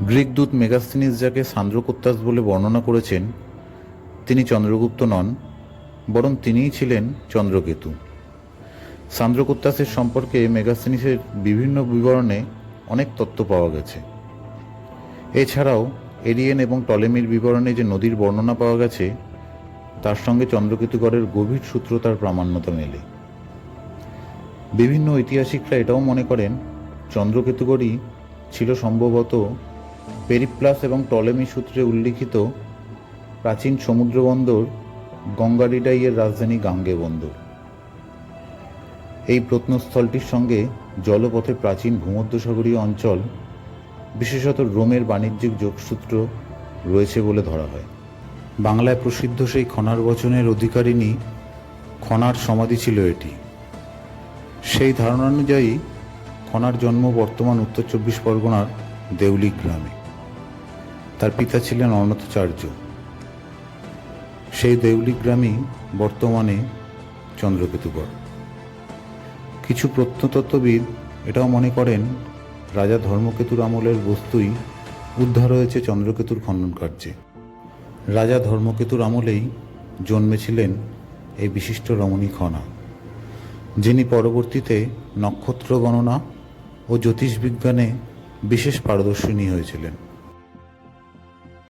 Greek দূত Megasthenes যাকে সান্দ্রকোত্তাস বলে বর্ণনা করেছেন, তিনি চন্দ্রগুপ্ত নন, বরং তিনিই ছিলেন চন্দ্রকেতু। সান্দ্রকোত্তাসের সম্পর্কে মেগাস্তিনিসের বিভিন্ন বিবরণে অনেক তথ্য পাওয়া গেছে। এছাড়াও এরিয়েন এবং টলেমির বিবরণে যে নদীর বর্ণনা পাওয়া গেছে, তার সঙ্গে চন্দ্রকেতুগড়ের গভীর সূত্রতার প্রামাণ্যতা মেলে। বিভিন্ন ঐতিহাসিকরা এটাও মনে করেন, চন্দ্রকেতুগড়ই ছিল সম্ভবত পেরিপ্লাস এবং টলেমি সূত্রে উল্লিখিত প্রাচীন সমুদ্র বন্দর গঙ্গাডিডাইয়ের রাজধানী গাঙ্গে বন্দর। এই প্রত্নস্থলটির সঙ্গে জলপথে প্রাচীন ভূমধ্যসাগরীয় অঞ্চল, বিশেষত রোমের বাণিজ্যিক যোগসূত্র রয়েছে বলে ধরা হয়। বাংলায় প্রসিদ্ধ সেই খনার বচনের অধিকারিণী খনার সমাধি ছিল এটি। সেই ধারণা অনুযায়ী খনার জন্ম বর্তমান উত্তর চব্বিশ পরগনার দেউলি গ্রামে। তার পিতা ছিলেন অনতাচার্য সেই দেউলি গ্রামই বর্তমানে চন্দ্রকেতুগড় কিছু প্রত্নতত্ত্ববিদ এটাও মনে করেন, রাজা ধর্মকেতুর আমলের বস্তুই উদ্ধার হয়েছে চন্দ্রকেতুর খনন কার্যে। রাজা ধর্মকেতুর আমলেই জন্মেছিলেন এই বিশিষ্ট রমণী খনা, যিনি পরবর্তীতে নক্ষত্র গণনা ও জ্যোতিষবিজ্ঞানে বিশেষ পারদর্শিনী হয়েছিলেন।